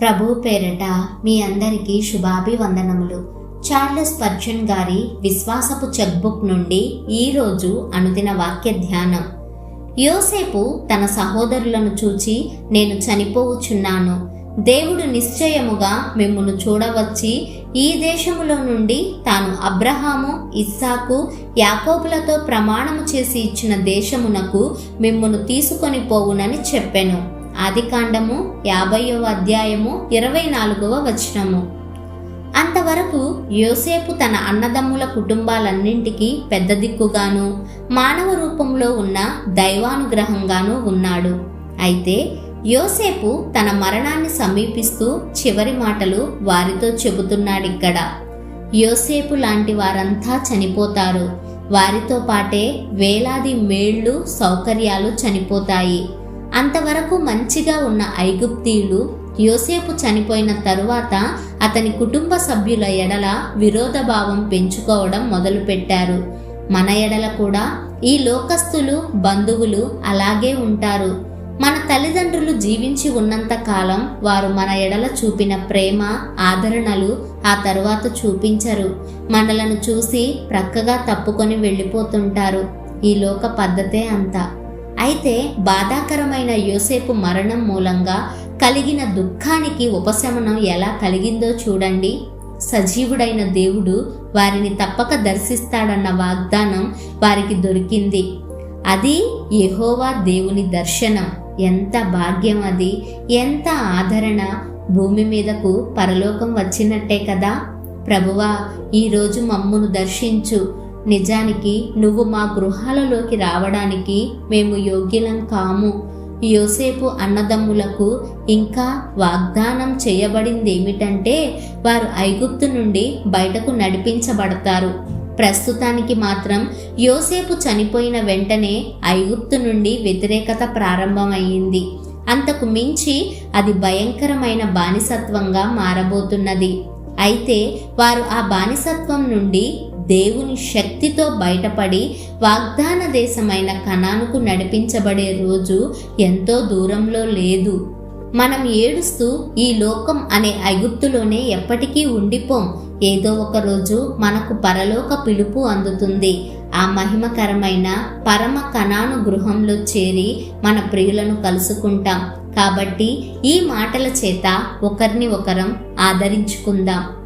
ప్రభు పేరట మీ అందరికీ శుభాభివందనములు. చార్లెస్ పర్జన్ గారి విశ్వాసపు చెక్బుక్ నుండి ఈరోజు అనుదిన వాక్య ధ్యానం. యోసేపు తన సహోదరులను చూచి నేను చనిపోవచ్చున్నాను దేవుడు నిశ్చయముగా మిమ్మును చూడవచ్చి ఈ దేశములో నుండి తాను అబ్రహాము ఇస్సాకు యాకోబులతో ప్రమాణము చేసి ఇచ్చిన దేశమునకు మిమ్మును తీసుకొని పోవునని చెప్పెను. ఆదికాండము యాభైవ అధ్యాయము ఇరవై నాలుగవ వచనము. అంతవరకు యోసేపు తన అన్నదమ్ముల కుటుంబాలన్నింటికీ పెద్ద దిక్కుగాను మానవ రూపంలో ఉన్న దైవానుగ్రహంగాను ఉన్నాడు. అయితే యోసేపు తన మరణాన్ని సమీపిస్తూ చివరి మాటలు వారితో చెబుతున్నాడిక్కడ. యోసేపు లాంటి వారంతా చనిపోతారు. వారితో పాటే వేలాది మేళ్ళు సౌకర్యాలు చనిపోతాయి. అంతవరకు మంచిగా ఉన్న ఐగుప్తీయులు యోసేపు చనిపోయిన తరువాత అతని కుటుంబ సభ్యుల ఎడల విరోధభావం పెంచుకోవడం మొదలుపెట్టారు. మన ఎడల కూడా ఈ లోకస్తులు బంధువులు అలాగే ఉంటారు. మన తల్లిదండ్రులు జీవించి ఉన్నంత కాలం వారు మన ఎడల చూపిన ప్రేమ ఆదరణలు ఆ తరువాత చూపించరు. మనలను చూసి ప్రక్కగా తప్పుకొని వెళ్ళిపోతుంటారు. ఈ లోక పద్ధతే అంతా. అయితే బాధాకరమైన యోసేపు మరణం మూలంగా కలిగిన దుఃఖానికి ఉపశమనం ఎలా కలిగిందో చూడండి. సజీవుడైన దేవుడు వారిని తప్పక దర్శిస్తాడన్న వాగ్దానం వారికి దొరికింది. అది యహోవా దేవుని దర్శనం. ఎంత భాగ్యం అది. ఎంత ఆదరణ. భూమి మీదకు పరలోకం వచ్చినట్టే కదా. ప్రభువా ఈరోజు మమ్మును దర్శించు. నిజానికి నువ్వు మా గృహాలలోకి రావడానికి మేము యోగ్యులం కాము. యోసేపు అన్నదమ్ములకు ఇంకా వాగ్దానం చేయబడింది ఏమిటంటే వారు ఐగుప్తు నుండి బయటకు నడిపించబడతారు. ప్రస్తుతానికి మాత్రం యోసేపు చనిపోయిన వెంటనే ఐగుప్తు నుండి వ్యతిరేకత ప్రారంభమయ్యింది అంతకు మించి అది భయంకరమైన బానిసత్వంగా మారబోతున్నది. అయితే వారు ఆ బానిసత్వం నుండి దేవుని శక్తితో బయటపడి వాగ్దాన దేశమైన కణానుకు నడిపించబడే రోజు ఎంతో దూరంలో లేదు. మనం ఏడుస్తూ ఈ లోకం అనే ఐగుప్తులోనే ఎప్పటికీ ఉండిపోం. ఏదో ఒక రోజు మనకు పరలోక పిలుపు అందుతుంది. ఆ మహిమకరమైన పరమ కణాను గృహంలో చేరి మన ప్రియులను కలుసుకుంటాం. కాబట్టి ఈ మాటల చేత ఒకరిని ఒకరం ఆదరించుకుందాం.